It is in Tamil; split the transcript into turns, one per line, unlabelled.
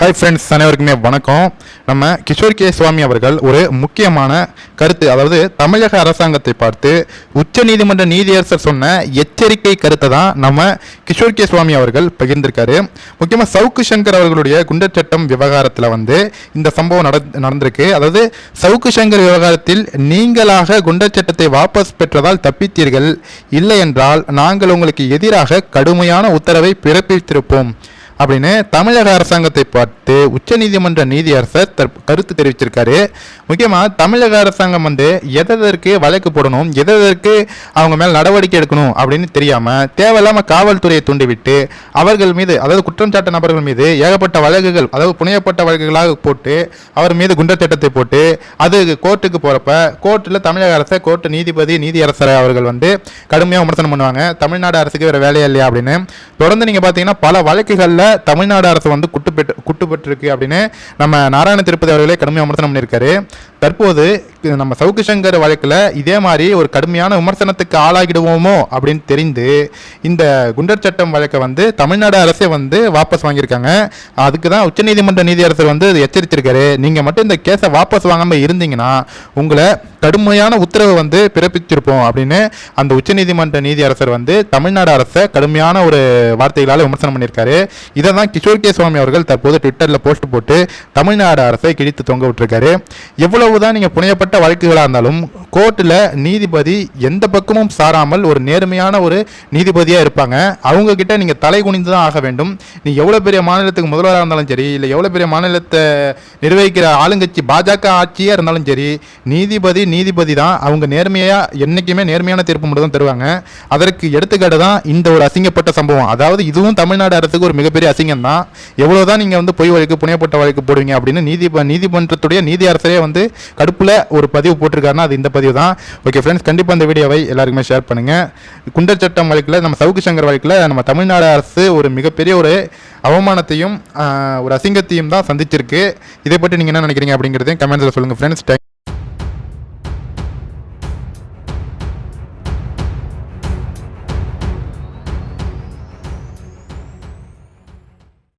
ஹாய் ஃப்ரெண்ட்ஸ் அனைவருக்குமே வணக்கம். நம்ம கிஷோர் கே சுவாமி அவர்கள் ஒரு முக்கியமான கருத்து அதாவது தமிழக அரசாங்கத்தை பார்த்து உச்சநீதிமன்ற நீதியரசர் சொன்ன எச்சரிக்கை கருத்தை தான் நம்ம கிஷோர் கே சுவாமி அவர்கள் பகிர்ந்திருக்காரு. முக்கியமாக சவுக்கு சங்கர் அவர்களுடைய குண்டர் சட்டம் விவகாரத்தில் வந்து இந்த சம்பவம் நட நடந்திருக்கு. அதாவது சவுக்கு சங்கர் விவகாரத்தில் நீங்களாக குண்டர் சட்டத்தை வாபஸ் பெற்றதால் தப்பித்தீர்கள். இல்லை என்றால் நாங்கள் உங்களுக்கு எதிராக கடுமையான உத்தரவை பிறப்பித்திருப்போம். அப்படின்னு தமிழக அரசாங்கத்தை பார்த்து உச்சநீதிமன்ற நீதியரசர் தற் கருத்து தெரிவிச்சிருக்காரு. முக்கியமாக தமிழக அரசாங்கம் வந்து எதற்கு வழக்கு போடணும் எதற்கு அவங்க மேல் நடவடிக்கை எடுக்கணும் அப்படின்னு தெரியாமல் தேவையில்லாமல் காவல்துறையை தூண்டிவிட்டு அவர்கள் மீது அதாவது குற்றம் சாட்ட நபர்கள் மீது ஏகப்பட்ட வழக்குகள் அதாவது புனையப்பட்ட வழக்குகளாக போட்டு அவர் மீது குண்டர் திட்டத்தை போட்டு அது கோர்ட்டுக்கு போகிறப்ப கோர்ட்டில் தமிழக அரசை கோர்ட்டு நீதிபதி நீதியரசர் அவர்கள் வந்து கடுமையாக விமர்சனம் பண்ணுவாங்க. தமிழ்நாடு அரசுக்கு வேறு வேலையே இல்லையா அப்படின்னு. தொடர்ந்து நீங்கள் பார்த்தீங்கன்னா பல வழக்குகளில் தமிழ்நாடு அரசு வந்து குட்டு பெற்று அப்படின்னு நம்ம நாராயண திருப்பதி அவர்களே கடுமையாக விமர்சனம் பண்ணியிருக்காரு. தற்போது நம்ம சவுக்கு சங்கர் வழக்கில் இதே மாதிரி ஒரு கடுமையான விமர்சனத்துக்கு ஆளாகிடுவோமோ அப்படின்னு தெரிந்து இந்த குண்டர் சட்டம் வழக்கை வந்து தமிழ்நாடு அரசே வந்து வாபஸ் வாங்கியிருக்காங்க. அதுக்கு தான் உச்சநீதிமன்ற நீதியரசர் வந்து எச்சரித்திருக்காரு. நீங்கள் மட்டும் இந்த கேஸை வாபஸ் வாங்காமல் இருந்தீங்கன்னா உங்களை கடுமையான உத்தரவு வந்து பிறப்பிச்சிருப்போம் அப்படின்னு அந்த உச்சநீதிமன்ற நீதியரசர் வந்து தமிழ்நாடு அரசை கடுமையான ஒரு வார்த்தைகளால் விமர்சனம் பண்ணியிருக்காரு. இதை தான் கிஷோர் கே சுவாமி அவர்கள் தற்போது ட்விட்டரில் போஸ்ட் போட்டு தமிழ்நாடு அரசை கிழித்து தொங்க விட்டுருக்காரு. எவ்வளவுதான் நீங்கள் புனையப்பட்ட வழக்குகளாக இருந்தாலும் கோர்ட்டில் நீதிபதி எந்த பக்கமும் சாராமல் ஒரு நேர்மையான ஒரு நீதிபதியாக இருப்பாங்க. அவங்கக்கிட்ட நீங்கள் தலை குனிந்து தான் ஆக வேண்டும். நீ எவ்வளோ பெரிய மாநிலத்துக்கு முதல்வராக இருந்தாலும் சரி இல்லை எவ்வளோ பெரிய மாநிலத்தை நிர்வகிக்கிற ஆளுங்கட்சி பாஜக ஆட்சியாக இருந்தாலும் சரி நீதிபதி நீதிபதி தான். அவங்க நேர்மையாக என்றைக்குமே நேர்மையான தீர்ப்பு மட்டும் தான் தருவாங்க. அதற்கு எடுத்துக்காட்டு தான் இந்த ஒரு அசிங்கப்பட்ட சம்பவம். அதாவது இதுவும் தமிழ்நாடு அரசுக்கு ஒரு மிகப்பெரிய அசிங்கம் தான் எவ்வளோ தான் நீங்கள் வந்து பொய் வழக்கு புனையப்பட்ட வழக்கு போடுவீங்க அப்படின்னு நீதி நீதிமன்றத்துடைய நீதி அரசரே வந்து கடுப்பில் ஒரு பதிவு போட்டிருக்காருன்னா அது இந்த பதிவு தான் ஓகே ஃப்ரெண்ட்ஸ் கண்டிப்பாக இந்த வீடியோவை எல்லாருக்குமே ஷேர் பண்ணுங்கள் குண்டர் சட்டம் வழக்கில் நம்ம சவுக்கு சங்கர் வழக்கில் நம்ம தமிழ்நாடு அரசு ஒரு மிகப்பெரிய ஒரு அவமானத்தையும் ஒரு அசிங்கத்தையும் தான் சந்திச்சிருக்கு. இதை பற்றி நீங்கள் என்ன நினைக்கிறீங்க அப்படிங்கிறதையும் கமெண்ட்ஸில் சொல்லுங்கள் ஃப்ரெண்ட்ஸ்